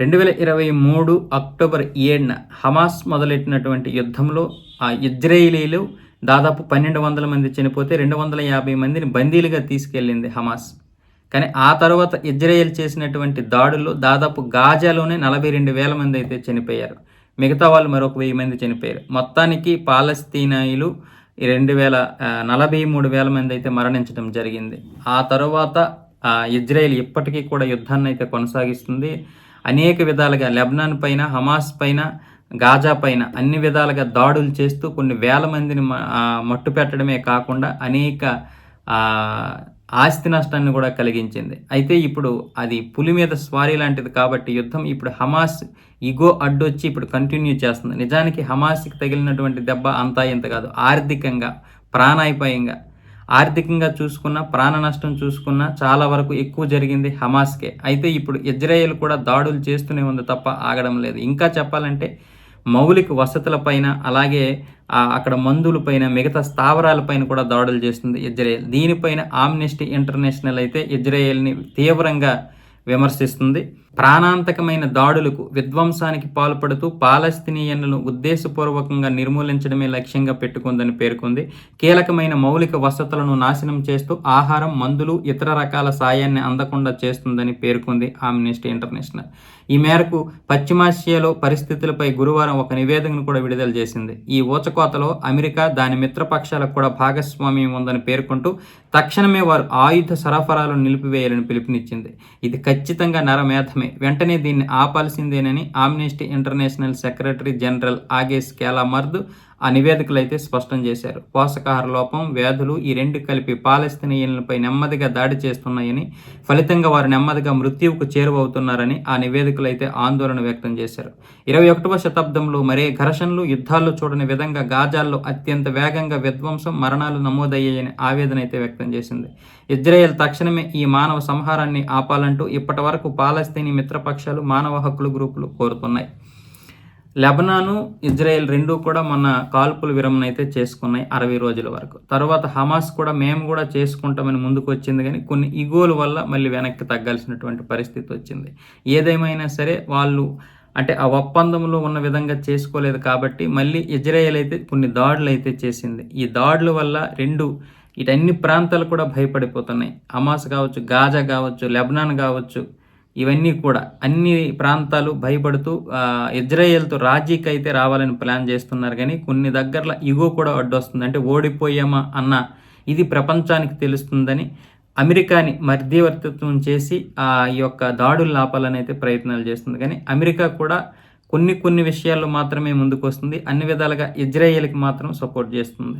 రెండు వేల ఇరవై మూడు అక్టోబర్ ఏడున హమాస్ మొదలెట్టినటువంటి యుద్ధంలో ఆ ఇజ్రాయిలీలు దాదాపు పన్నెండు వందల మంది చనిపోతే రెండు వందల యాభై మందిని బందీలుగా తీసుకెళ్ళింది హమాస్. కానీ ఆ తర్వాత ఇజ్రాయెల్ చేసినటువంటి దాడుల్లో దాదాపు గాజాలోనే నలభై రెండు వేల మంది అయితే చనిపోయారు. మిగతా వాళ్ళు మరొక వెయ్యి మంది చనిపోయారు. మొత్తానికి పాలస్తీనాయిలు రెండు వేల నలభై మూడు వేల మంది అయితే మరణించడం జరిగింది. ఆ తర్వాత ఆ, ఇజ్రాయెల్ ఇప్పటికీ కూడా యుద్ధాన్ని అయితే కొనసాగిస్తుంది. అనేక విధాలుగా లెబనాన్ పైన హమాస్ పైన గాజా పైన అన్ని విధాలుగా దాడులు చేస్తూ కొన్ని వేల మందిని మట్టు పెట్టడమే కాకుండా అనేక ఆస్తి నష్టాన్ని కూడా కలిగించింది. అయితే ఇప్పుడు అది పులి మీద స్వారీ లాంటిది కాబట్టి యుద్ధం ఇప్పుడు హమాస్ ఇగో అడ్డొచ్చి ఇప్పుడు కంటిన్యూ చేస్తుంది. నిజానికి హమాస్కి తగిలినటువంటి దెబ్బ అంతా ఇంత కాదు. ఆర్థికంగా ప్రాణాయపాయంగా ఆర్థికంగా చూసుకున్న ప్రాణ నష్టం చూసుకున్న చాలా వరకు ఎక్కువ జరిగింది హమాస్కే. అయితే ఇప్పుడు ఇజ్రాయెల్ కూడా దాడులు చేస్తూనే ఉంది తప్ప ఆగడం లేదు. ఇంకా చెప్పాలంటే మౌలిక వసతులపైన అలాగే అక్కడ మందులపైన మిగతా స్థావరాలపైన కూడా దాడులు చేస్తుంది ఇజ్రాయెల్. దీనిపైన ఆమ్నెస్టీ ఇంటర్నేషనల్ అయితే ఇజ్రాయెల్ని తీవ్రంగా విమర్శిస్తుంది. ప్రాణాంతకమైన దాడులకు విధ్వంసానికి పాల్పడుతూ పాలస్తీనియన్లను ఉద్దేశపూర్వకంగా నిర్మూలించడమే లక్ష్యంగా పెట్టుకుందని పేర్కొంది. కీలకమైన మౌలిక వసతులను నాశనం చేస్తూ ఆహారం మందులు ఇతర రకాల సాయాన్ని అందకుండా చేస్తుందని పేర్కొంది ఆమ్నెస్టీ ఇంటర్నేషనల్ ఈ మేరకు పశ్చిమాసియాలో పరిస్థితులపై గురువారం ఒక నివేదికను కూడా విడుదల చేసింది. ఈ ఊచకోతలో అమెరికా దాని మిత్రపక్షాలకు కూడా భాగస్వామ్యం ఉందని పేర్కొంటూ తక్షణమే వారు ఆయుధ సరఫరాలను నిలిపివేయాలని పిలుపునిచ్చింది. ఇది ఖచ్చితంగా నరమేధమే. వెంటనే దీన్ని ఆపాల్సిందేనని Amnesty International secretary general Agnes Callamard ఆ నివేదికలు అయితే స్పష్టం చేశారు. పోషకాహార లోపం వ్యాధులు ఈ రెండు కలిపి పాలస్తీనియన్లపై నెమ్మదిగా దాడి చేస్తున్నాయని ఫలితంగా వారు నెమ్మదిగా మృత్యువుకు చేరువవుతున్నారని ఆ నివేదికలు అయితే ఆందోళన వ్యక్తం చేశారు. ఇరవై ఒకటవ శతాబ్దంలో మరే ఘర్షణలు యుద్ధాలు చూడని విధంగా గాజాల్లో అత్యంత వేగంగా విధ్వంసం మరణాలు నమోదయ్యాయని ఆవేదన అయితే వ్యక్తం చేసింది. ఇజ్రాయెల్ తక్షణమే ఈ మానవ సంహారాన్ని ఆపాలంటూ ఇప్పటి వరకు పాలస్తీనీ మిత్రపక్షాలు మానవ హక్కుల గ్రూపులు కోరుతున్నాయి. లెబనాను ఇజ్రాయెల్ రెండూ కూడా మన కాల్పుల విరమణ అయితే చేసుకున్నాయి అరవై రోజుల వరకు. తర్వాత హమాస్ కూడా మేము కూడా చేసుకుంటామని ముందుకు వచ్చింది కానీ కొన్ని ఇగోల వల్ల మళ్ళీ వెనక్కి తగ్గాల్సినటువంటి పరిస్థితి వచ్చింది. ఏదేమైనా సరే వాళ్ళు అంటే ఆ ఒప్పందంలో ఉన్న విధంగా చేసుకోలేదు కాబట్టి మళ్ళీ ఇజ్రాయెల్ అయితే కొన్ని దాడులు అయితే చేసింది. ఈ దాడుల వల్ల రెండు ఇటన్ని ప్రాంతాలు కూడా భయపడిపోతున్నాయి. హమాస్ కావచ్చు గాజా కావచ్చు లెబనాన్ కావచ్చు ఇవన్నీ కూడా అన్ని ప్రాంతాలు భయపడుతూ ఇజ్రాయెల్తో రాజీకి అయితే రావాలని ప్లాన్ చేస్తున్నారు కానీ కొన్ని దగ్గరలో ఇగో కూడా అడ్డొస్తుంది. అంటే ఓడిపోయామా అన్న ఇది ప్రపంచానికి తెలుస్తుందని అమెరికాని మధ్యవర్తిత్వం చేసి ఆ ఈ యొక్క దాడులు లాపాలని అయితే ప్రయత్నాలు చేస్తుంది. కానీ అమెరికా కూడా కొన్ని కొన్ని విషయాల్లో మాత్రమే ముందుకు వస్తుంది అన్ని విధాలుగా ఇజ్రాయెల్కి మాత్రం సపోర్ట్ చేస్తుంది.